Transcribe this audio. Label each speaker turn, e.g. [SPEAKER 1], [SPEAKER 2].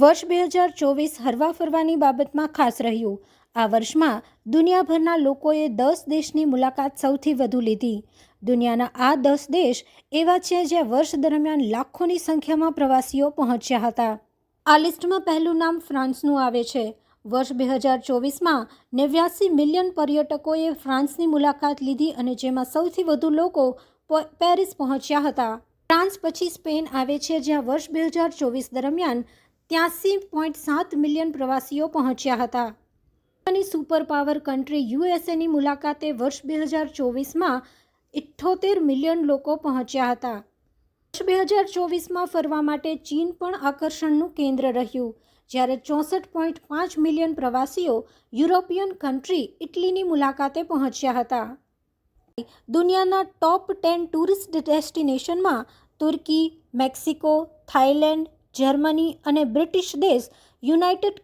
[SPEAKER 1] વર્ષ બે હજાર ચોવીસ હરવા ફરવાની બાબતમાં ખાસ રહ્યું. આ વર્ષમાં દુનિયાભરના લોકોએ દસ દેશની મુલાકાત સૌથી વધુ લીધી. દુનિયાના આ દસ દેશ એવા છે જ્યાં વર્ષ દરમિયાન લાખોની સંખ્યામાં પ્રવાસીઓ પહોંચ્યા હતા. આ લિસ્ટમાં પહેલું નામ ફ્રાન્સનું આવે છે. વર્ષ બે હજાર ચોવીસમાં નેવ્યાસી મિલિયન પર્યટકોએ ફ્રાન્સની મુલાકાત લીધી અને જેમાં સૌથી વધુ લોકો પેરિસ પહોંચ્યા હતા. ફ્રાન્સ પછી સ્પેન આવે છે જ્યાં વર્ષ બે હજાર ચોવીસ દરમિયાન ત્યાસી પોઈન્ટ સાત મિલિયન પ્રવાસીઓ પહોંચ્યા હતા. અને સુપર પાવર કન્ટ્રી યુએસએની મુલાકાતે વર્ષ બે હજાર ચોવીસમાં ઇઠ્ઠોતેર મિલિયન લોકો પહોંચ્યા હતા. વર્ષ બે હજાર ચોવીસમાં ફરવા માટે ચીન પણ આકર્ષણનું કેન્દ્ર રહ્યું, જ્યારે ચોસઠ પોઈન્ટ પાંચ મિલિયન પ્રવાસીઓ યુરોપિયન કન્ટ્રી ઇટલીની મુલાકાતે પહોંચ્યા હતા. દુનિયાના ટોપ ટેન ટુરિસ્ટ ડેસ્ટિનેશનમાં તુર્કી, મેક્સિકો, થાઇલેન્ડ જર્મની અને બ્રિટિશ દેશ યુનાઇટેડ